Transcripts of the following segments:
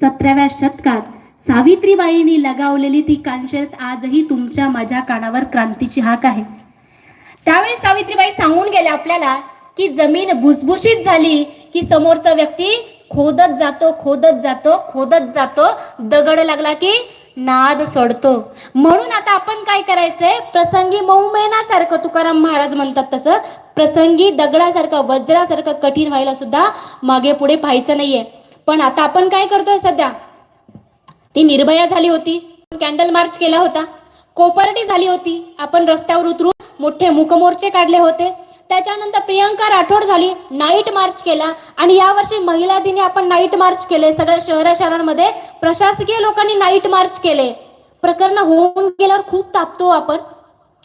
सतराव्या शतकात सावित्रीबाईंनी लगावलेली ती कांशेत आजही तुमच्या माझ्या कानावर क्रांतीची हाक आहे. त्यावेळी सावित्रीबाई सांगून गेल्या आपल्याला की जमीन भुसभुशीत झाली की समोरचा व्यक्ती खोदत जातो खोदत जातो खोदत जातो दगड लागला की नाद सोडतो. म्हणून आता आपण काय करायचंय? प्रसंगी मौमेनासारखं तुकाराम महाराज म्हणतात तसं प्रसंगी दगडासारखं वज्रासारखं कठीण व्हायला सुद्धा मागे पुढे पाहायचं नाहीये. पण आता आपण काय करतोय सध्या? ती निर्भया झाली होती. कॅन्डल मार्च केला होता. कोपर्डी झाली होती. आपण रस्त्यावर उतरून मोठे मुकमोर्चे काढले होते. त्याच्यानंतर प्रियंका राठोड झाली. नाईट मार्च केला. आणि यावर्षी महिला दिनी आपण नाईट मार्च केले. सगळ्या शहरा शहरांमध्ये प्रशासकीय लोकांनी नाईट मार्च केले. प्रकरण होऊन गेल्यावर खूप तापतो आपण.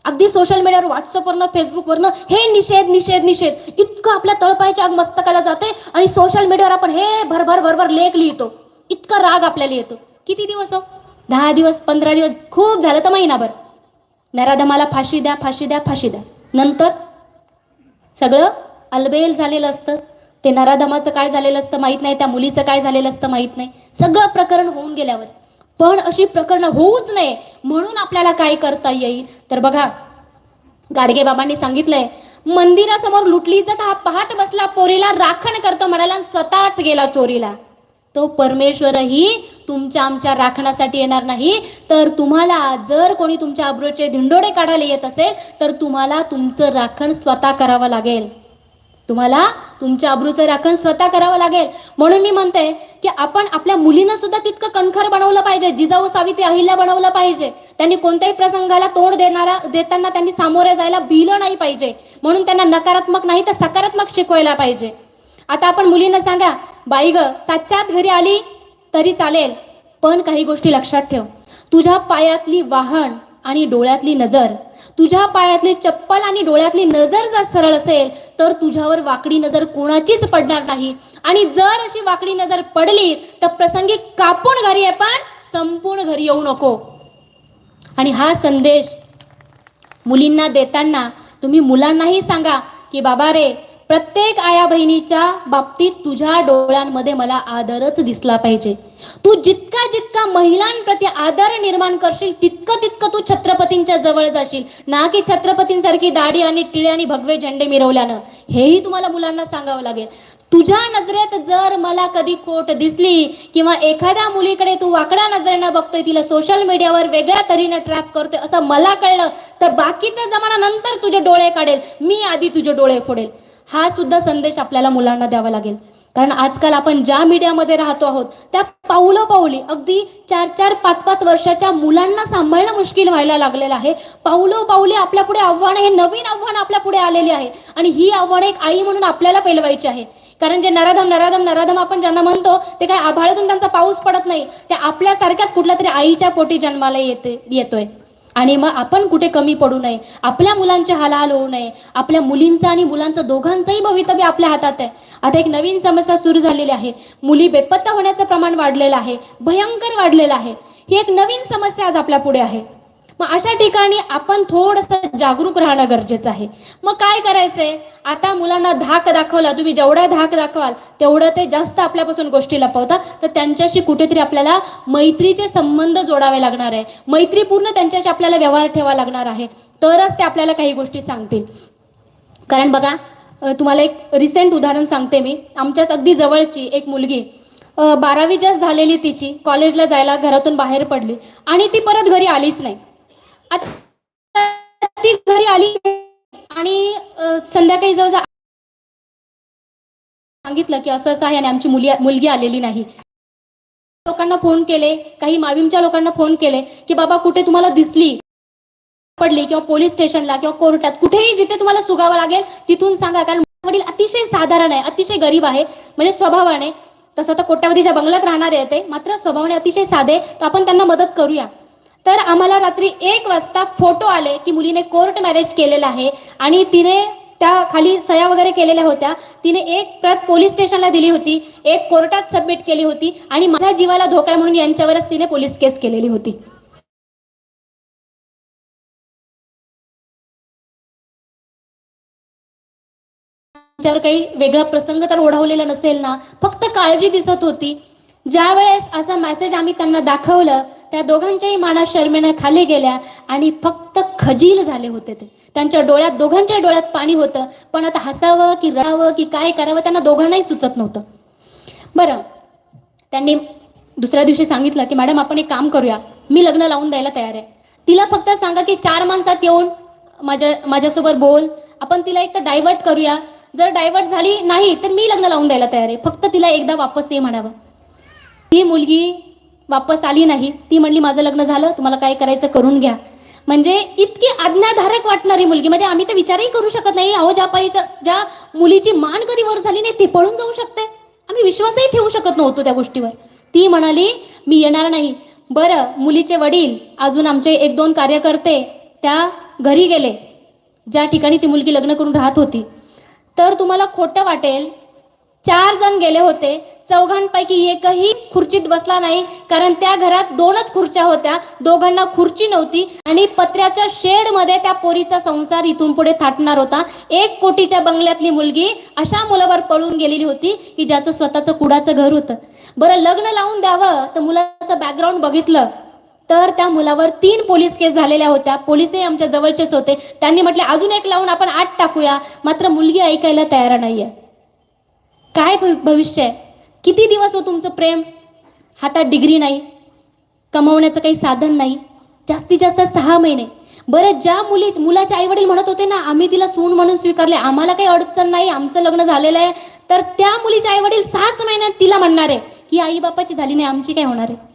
अगदी सोशल मीडियावर व्हॉट्सअपवरनं फेसबुकवरनं हे निषेध निषेध निषेध इतकं आपल्या तळपायच्या आग मस्तकाला जाते आणि सोशल मीडियावर आपण हे भरभर भरभर लेख लिहितो. इतका राग आपल्याला येतो. किती दिवस हो? दहा दिवस पंधरा दिवस खूप झालं तर महिनाभर. नराधमाला फाशी द्या फाशी द्या फाशी द्या. नंतर सगळं अलबेल झालेलं असतं. ते नराधमाचं काय झालेलं असतं माहीत नाही त्या मुलीचं काय झालेलं असतं माहीत नाही. सगळं प्रकरण होऊन गेल्यावर. पण अशी प्रकरणं होऊच नये म्हणून आपल्याला काय करता येईल? तर बघा गाडगे बाबांनी सांगितलंय मंदिरासमोर लुटली जर हा पाहत बसला पोरीला राखण करतो म्हणाला आणि स्वतःच गेला चोरीला. तो परमेश्वरही तुमच्या आमच्या राखणासाठी येणार नाही. तर तुम्हाला जर कोणी तुमच्या अब्रोचे धिंडोडे काढायला येत असेल तर तुम्हाला तुमचं राखण स्वतः करावं लागेल. तुम्हाला तुमच्या अब्रूचं राखण स्वतः करावं लागेल. म्हणून मी म्हणते की आपण आपल्या मुलींना सुद्धा तितकं कणखर बनवलं पाहिजे जिजाऊ सावित्री अहिल्या बनवलं पाहिजे. त्यांनी कोणत्याही प्रसंगाला तोंड देणारा देताना त्यांनी सामोरे जायला भिलं नाही पाहिजे. म्हणून त्यांना नकारात्मक नाही तर सकारात्मक शिकवायला पाहिजे. आता आपण मुलींना सांगा बाई ग सातच्यात घरी आली तरी चालेल पण काही गोष्टी लक्षात ठेव. तुझ्या पायातली वाहन आणि डोळ्यातली नजर. तुझ्या पायातली चप्पल आणि डोळ्यातली नजर जर सरळ असेल तर तुझ्यावर वाकडी नजर कोणाचीच पडणार नाही. आणि जर अशी वाकडी नजर पडली तर प्रसंगी कापून घरी आहे पण संपूर्ण घरी येऊ नको. आणि हा संदेश मुलींना देताना तुम्ही मुलांनाही सांगा की बाबा रे प्रत्येक आया बहिणीच्या बाबतीत तुझ्या डोळ्यांमध्ये मला आदरच दिसला पाहिजे. तू जितका जितका महिलांप्रती आदर निर्माण करशील तितकं तितकं तू छत्रपतींच्या जवळ जाशील. ना की छत्रपतींसारखी दाढी आणि टिळे आणि भगवे झेंडे मिरवल्यानं. हेही तुम्हाला मुलांना सांगावं लागेल. तुझ्या नजरेत जर मला कधी खोट दिसली किंवा एखाद्या मुलीकडे तू वाकड्या नजरेनं बघतोय तिला सोशल मीडियावर वेगळ्या तऱ्हेनं ट्रॅप करतोय असं मला कळलं तर बाकीचा जमाना नंतर तुझे डोळे काढेल. मी आधी तुझे डोळे फोडेल. हा सुद्धा संदेश आपल्याला मुलांना द्यावा लागेल. कारण आजकाल आपण ज्या मीडियामध्ये राहतो आहोत त्या पावलं पाऊली अगदी चार चार पाच पाच वर्षाच्या मुलांना सांभाळणं मुश्किल व्हायला लागलेलं आहे. पाऊलो पाऊली आपल्या पुढे आव्हानं हे नवीन आव्हान आपल्या पुढे आलेली आहे. आणि ही आव्हानं एक आई म्हणून आपल्याला पेलवायची आहे. कारण जे नराधम नराधम नराधम आपण ज्यांना म्हणतो ते काय आभाळातून त्यांचा पाऊस पडत नाही. ते आपल्यासारख्याच कुठल्या तरी आईच्या पोटी जन्माला येते येतोय. आणि मग आपण कुठे कमी पडू नये आपल्या मुलांचे हालहाल होऊ नये आपल्या मुलींचं आणि मुलांचं दोघांचंही भवितव्य आपल्या हातात आहे. आता एक नवीन समस्या सुरू झालेली आहे. मुली बेपत्ता होण्याचं प्रमाण वाढलेलं आहे भयंकर वाढलेलं आहे. ही एक नवीन समस्या आज आपल्या पुढे आहे. मग अशा ठिकाणी आपण थोडंसं जागरूक राहणं गरजेचं आहे. मग काय करायचंय? आता मुलांना धाक दाखवला तुम्ही जेवढा धाक दाखवाल तेवढं ते जास्त आपल्यापासून गोष्टी लपवतात. तर त्यांच्याशी कुठेतरी आपल्याला मैत्रीचे संबंध जोडावे लागणार आहे. मैत्रीपूर्ण त्यांच्याशी आपल्याला व्यवहार ठेवा लागणार आहे. तरच ते आपल्याला काही गोष्टी सांगतील. कारण बघा तुम्हाला एक रिसेंट उदाहरण सांगते मी. आमच्याच अगदी जवळची एक मुलगी बारावी जस्ट झालेली तिची कॉलेजला जायला घरातून बाहेर पडली आणि ती परत घरी आलीच नाही. आता ती घरी आली आणि संध्याकाळी जवळ सांगितलं की असं असं आहे आणि आमची मुली मुलगी आलेली नाही. लोकांना फोन केले काही माविमच्या लोकांना फोन केले की बाबा कुठे तुम्हाला दिसली? पडली किंवा पोलीस स्टेशनला किंवा कोर्टात कुठेही जिथे तुम्हाला सुगावं लागेल तिथून सांगा. कारण वडील अतिशय साधारण आहे अतिशय गरीब आहे म्हणजे स्वभावाने तसं तर कोट्यावधीच्या बंगल्यात राहणारे ते मात्र स्वभावाने अतिशय साधे तर आपण त्यांना मदत करूया. तर आम्हाला रात्री एक वाजता फोटो आले की मुलीने कोर्ट मॅरेज केलेला आहे आणि तिने त्या खाली सह्या वगैरे केलेल्या होत्या. तिने एक प्रत पोलीस स्टेशनला दिली होती एक कोर्टात सबमिट केली होती आणि माझ्या जीवाला धोका आहे म्हणून यांच्यावरच तिने पोलीस केस केलेली होती. काही वेगळा प्रसंग तर ओढवलेला नसेल ना फक्त काळजी दिसत होती. ज्या वेळेस असा मेसेज आम्ही त्यांना दाखवलं त्या दोघांच्याही माना शर्मेनं खाली गेल्या आणि फक्त खजील झाले होते ते. त्यांच्या डोळ्यात दोघांच्याही डोळ्यात पाणी होतं पण आता हसावं की रडावं की काय करावं त्यांना दोघांनाही सुचत नव्हतं. बरं त्यांनी दुसऱ्या दिवशी सांगितलं की मॅडम आपण एक काम करूया. मी लग्न लावून द्यायला तयार आहे. तिला फक्त सांगा की चार माणसात येऊन माझ्या माझ्यासोबत बोल. आपण तिला एक तर डायव्हर्ट करूया. जर डायव्हर्ट झाली नाही तर मी लग्न लावून द्यायला तयार आहे. फक्त तिला एकदा वापस ये म्हणावं. ती मुलगी वापस आली नाही. ती म्हणली माझं लग्न झालं तुम्हाला काय करायचं करून घ्या. म्हणजे इतकी आज्ञाधारक वाटणारी मुलगी म्हणजे आम्ही तर विचारही करू शकत नाही अहो ज्या पायीच्या ज्या मुलीची मान कधी वर झाली नाही ती पळून जाऊ शकते. आम्ही विश्वासही ठेवू शकत नव्हतो त्या गोष्टीवर. ती म्हणाली मी येणार नाही. बरं मुलीचे वडील अजून आमचे एक दोन कार्यकर्ते त्या घरी गेले. ज्या ठिकाणी ती मुलगी लग्न करून राहत होती. तर तुम्हाला खोटं वाटेल चार जण गेले होते. चौघांपैकी एकही खुर्चीत बसला नाही. कारण त्या घरात दोनच खुर्च्या होत्या. दोघांना खुर्ची नव्हती आणि पत्र्याच्या शेडमध्ये त्या पोरीचा संसार इथून पुढे थाटणार होता. एक कोटीच्या बंगल्यातली मुलगी अशा मुलावर पळून गेलेली होती की ज्याचं स्वतःचं कुडाचं घर होतं. बरं लग्न लावून द्यावं तर मुलाचं बॅकग्राऊंड बघितलं. तर त्या मुलावर तीन पोलीस केस झालेल्या होत्या. पोलीसही आमच्या जवळचेच होते. त्यांनी म्हटले अजून एक लावून आपण आठ टाकूया. मात्र मुलगी ऐकायला तयार नाहीये. काय भवि- भविष्य आहे? किती दिवस हो तुमचं प्रेम? हातात डिग्री नाही. कमवण्याचं काही साधन नाही. जास्तीत जास्त सहा महिने. बरं ज्या मुलीत मुलाचे आई वडील म्हणत होते ना आम्ही तिला सून म्हणून स्वीकारले आम्हाला काही अडचण नाही आमचं लग्न झालेलं आहे तर त्या मुलीचे आई वडील सहाच महिन्यात तिला म्हणणार आहे ही आई बापाची झाली नाही आमची काय होणार आहे?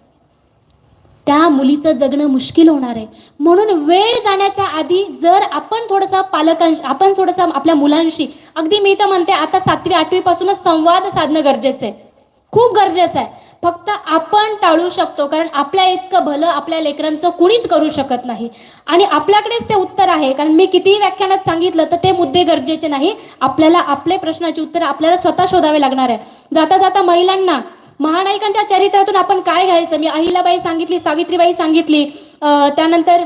त्या मुलीचं जगणं मुश्किल होणार आहे. म्हणून वेळ जाण्याच्या आधी जर आपण थोडंसं पालकांशी आपण थोडंसं आपल्या मुलांशी अगदी मी तर म्हणते आता सातवी आठवीपासूनच संवाद साधणं गरजेचं आहे. खूप गरजेचं आहे. फक्त आपण टाळू शकतो कारण आपल्या इतकं भलं आपल्या लेकरांचं कुणीच करू शकत नाही. आणि आपल्याकडेच ते उत्तर आहे कारण मी कितीही व्याख्यानात सांगितलं तर ते मुद्दे गरजेचे नाही. आपल्याला आपले प्रश्नाची उत्तर आपल्याला स्वतः शोधावे लागणार आहे. जाता जाता महिलांना महानायकांच्या चरित्रातून आपण काय घ्यायचं? मी अहिल्याबाई सांगितली सावित्रीबाई सांगितली. त्यानंतर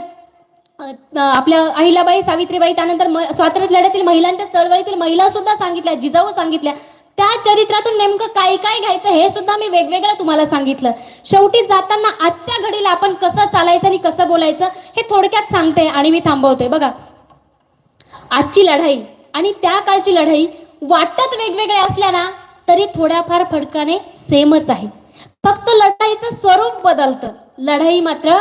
आपल्या अहिल्याबाई सावित्रीबाई त्यानंतर म- स्वातंत्र्य लढ्यातील महिलांच्या चळवळीतील महिला सुद्धा सांगितल्या जिजाऊ सांगितल्या. त्या चरित्रातून नेमकं काय काय घ्यायचं हे सुद्धा मी वेगवेगळं तुम्हाला सांगितलं. शेवटी जाताना आजच्या घडीला आपण कसं चालायचं आणि कसं बोलायचं हे थोडक्यात सांगते आणि मी थांबवते. बघा आजची लढाई आणि त्या काळची लढाई वाटत वेगवेगळ्या असल्या ना तरी थोड्याफार फडकाने सेमच आहे. फक्त लढाईचं स्वरूप बदलतं. लढाई मात्र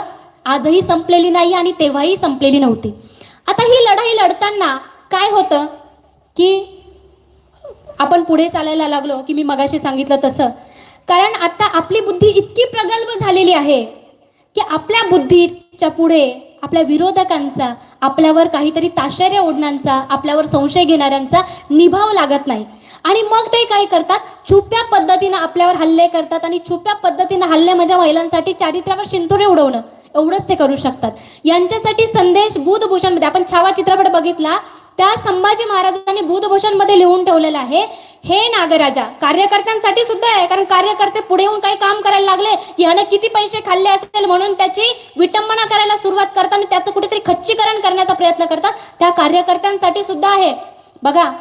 आजही संपलेली नाही आणि तेव्हाही संपलेली नव्हती. आता ही लढाई लढताना काय होतं की आपण पुढे चालायला लागलो की मी मगाशी सांगितलं तसं. कारण आता आपली बुद्धी इतकी प्रगल्भ झालेली आहे की आपल्या बुद्धीच्या पुढे आपल्या विरोधकांचा आपल्यावर काहीतरी ताशेरे ओढण्यांचा आपल्यावर संशय घेणाऱ्यांचा निभाव लागत नाही. आणि मग ते काय करतात? छुप्या पद्धतीनं आपल्यावर हल्ले करतात आणि छुप्या पद्धतीनं हल्ले म्हणजे महिलांसाठी चारित्र्यावर शिंतोडे उडवणं. एवढंच ते करू शकतात. यांच्यासाठी संदेश बुधभूषणमध्ये आपण छावा चित्रपट बघितला त्या संभाजी महाराजांनी बुधभूषणमध्ये लिहून ठेवलेलं आहे हे नागराजा कार्यकर्त्यांसाठी सुद्धा आहे कारण कार्यकर्ते पुढे येऊन काही काम करायला लागले. याने किती पैसे खाल्ले असेल म्हणून त्याची विटंबना करायला सुरुवात करतात आणि त्याचं कुठेतरी खच्चीकरण करण्याचा प्रयत्न करतात. त्या कार्यकर्त्यांसाठी सुद्धा आहे. बघा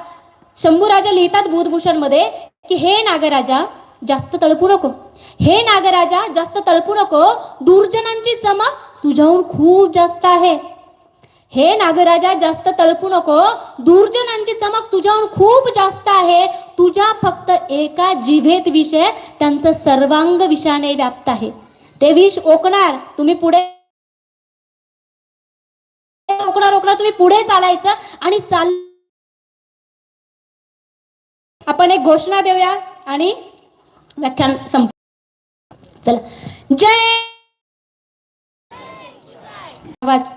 शंभूराजा लिहितात बुधभूषणमध्ये की हे नागराजा जास्त तळपू नको. हे नागराजा जास्त तळपू नको. दुर्जनांची चमक तुझ्याहून खूप जास्त आहे. हे नागराजा जास्त तळपू नको. दुर्जनांची चमक तुझ्याहून खूप जास्त आहे. तुझ्या फक्त एका जिभेत विषय त्यांचं सर्वांग विषाने व्याप्त आहे. ते विष ओकणार तुम्ही पुढे ओकणार ओकणार तुम्ही पुढे चालायचं आणि चाल आपण एक घोषणा देऊया आणि व्याख्यान संप. चला. जय! आवाज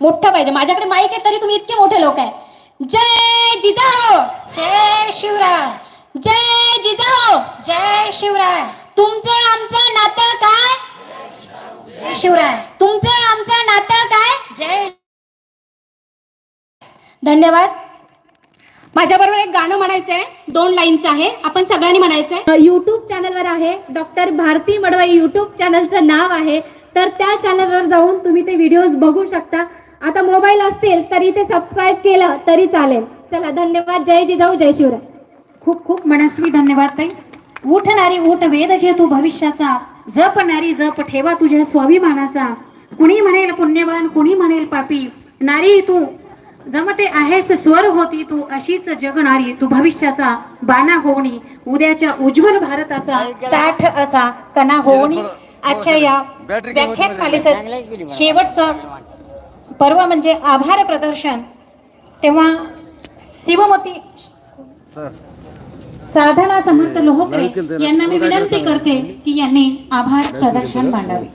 मोठा पाहिजे. माझ्याकडे माईक आहे तरी तुम्ही इतके मोठे लोक आहे जय जिजाऊ! जय शिवराय. जय जिजाऊ! जय शिवराय. तुमचं आमचं नातं काय? जय शिवराय. तुमचं आमचं नातं काय? जय धन्यवाद. माझ्याबरोबर एक गाणं म्हणायचं आहे दोन लाईनचं आहे आपण सगळ्यांनी म्हणायचं आहे युट्यूब चॅनलवर आहे डॉक्टर भारती मडवाई युट्यूब चॅनलचं नाव आहे. तर त्या चॅनलवर जाऊन तुम्ही ते व्हिडिओज बघू शकता. आता मोबाईल असतील तरी ते सबस्क्राईब केलं तरी चालेल. चला धन्यवाद. जय जिजाऊ जय शिवराय. खूप खूप मनस्वी धन्यवाद ताई. उठ नारी उठ वेद घे तू भविष्याचा. जप नारी जप ठेवा तुझ्या स्वाभिमानाचा. कुणी म्हणेल पुण्यवान कुणी म्हणेल पापी. नारी तू जमते आहेस स्वर होती तू अशीच जगणारी तू भविष्याचा बाणा होणी उद्याच्या उज्ज्वल भारताचा ताठ असा कणा होणी. आजच्या या व्याख्यान मालिकेत शेवटचा पर्व म्हणजे आभार प्रदर्शन. तेव्हा शिवमती साधना समर्थ लोहकरे यांना मी विनंती करते की यांनी आभार प्रदर्शन मांडावे.